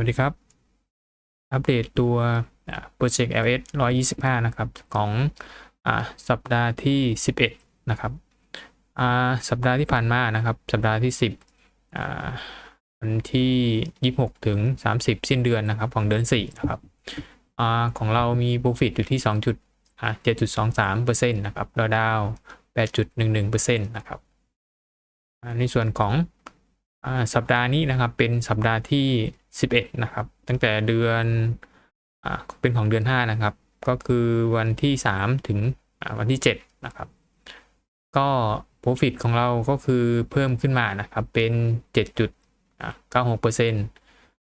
วัสดีครับ อัปเดตตัวโปรเจกต์ LS 125 นะครับ ของอสัปดาห์ที่ 11 นะครับสัปดาห์ที่ผ่านมานะครับ สัปดาห์ที่ 10วันที่ 26 ถึง 30 สิ้นเดือนนะครับ ของเดือน 4 นะครับอของเรามี Profit อยู่ที่2จุดอ่า7.23%นะครับดอดาว 8.11%นะครับในส่วนของอสัปดาห์นี้นะครับเป็นสัปดาห์ที่ 11 นะครับ ตั้งแต่เดือนอ่าเป็นของเดือน 5 นะครับ ก็คือวันที่ 3 ถึงวันที่ 7 นะครับ ก็ profit ของเราก็คือเพิ่มขึ้นมานะครับ เป็น 7.96%อ่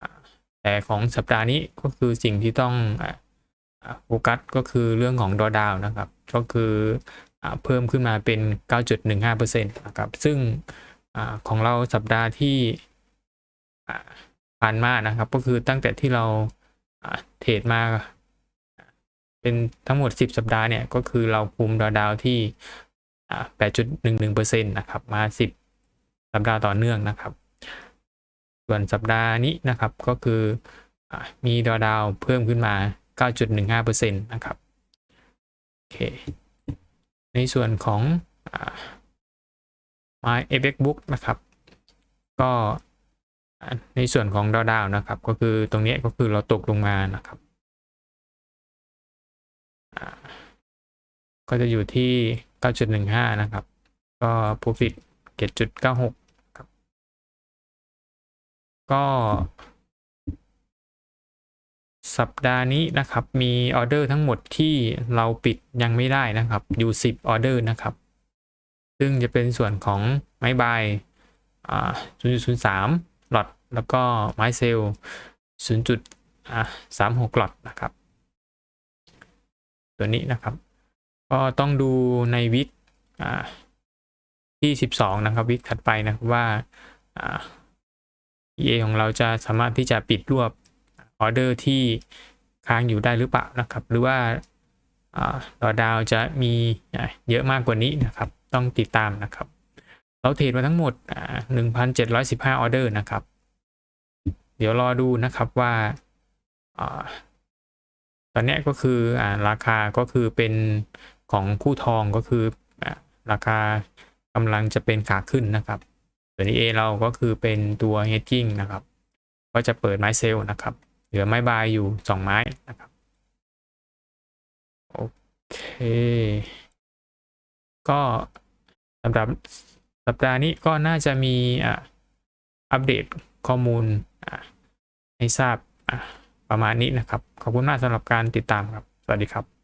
าแต่ของสัปดาห์นี้ก็คือสิ่งที่ต้องโฟกัสก็คือเรื่องของดอดาวนะครับ ก็คือเพิ่มขึ้นมาเป็น 9.15%นะครับ ซึ่งอของเราสัปดาห์ที่ ผ่านมานะครับ ก็คือตั้งแต่ที่เราเทรดมา เป็นทั้งหมด 10 สัปดาห์เนี่ย ก็คือเราคุมดาวดาวที่อ่า8.11%นะครับมา 10 สัปดาห์ต่อเนื่องนะครับ ส่วนสัปดาห์นี้นะครับก็คืออมีดาวดาวเพิ่มขึ้นมา 9.15%นะครับโอเคในส่วนของ My e b e c Book นะครับ ก็ ในส่วนของดาวดาวนะครับ ก็คือตรงนี้ก็คือเราตกลงมานะครับ ก็จะอยู่ที่ 9.15 นะครับ ก็ Profit 7.96ครับ ก็สัปดาห์นี้นะครับมีออเดอร์ทั้งหมดที่เราปิดยังไม่ได้นะครับ อยู่10ออเดอร์นะครับ ซึ่งจะเป็นส่วนของไม้บายอ่า0.03 หลอดแล้วก็ไม้เซลล์0.36หกหลอดนะครับ ตัวนี้นะครับ ก็ต้องดูในวิกอ่าที่ 12 นะครับ วิกถัดไปนะครับว่าอ่า EA ของเราจะสามารถที่จะปิดรวบออเดอร์ที่ค้างอยู่ได้หรือเปล่านะครับ หรือว่าดอดาวจะมีเยอะมากกว่านี้นะครับ ต้องติดตามนะครับ เราเทรดมาทั้งหมด 1,715 ออเดอร์นะครับ เดี๋ยวรอดูนะครับว่าอตอนนี้ก็คืออราคาก็คือเป็นของคู่ทองก็คืออราคากำลังจะเป็นขาขึ้นนะครับส่วนนี้เอเราก็คือเป็นตัว hedging นะครับ ก็จะเปิดไม้เซลล์นะครับ เหลือไม้บายอยู่ 2 ไม้นะครับโอเค ก็สำหรับสัปดาห์นี้ก็น่าจะมีอัปเดตข้อมูล ให้ทราบประมาณนี้นะครับ ขอบคุณมากสำหรับการติดตามครับ สวัสดีครับ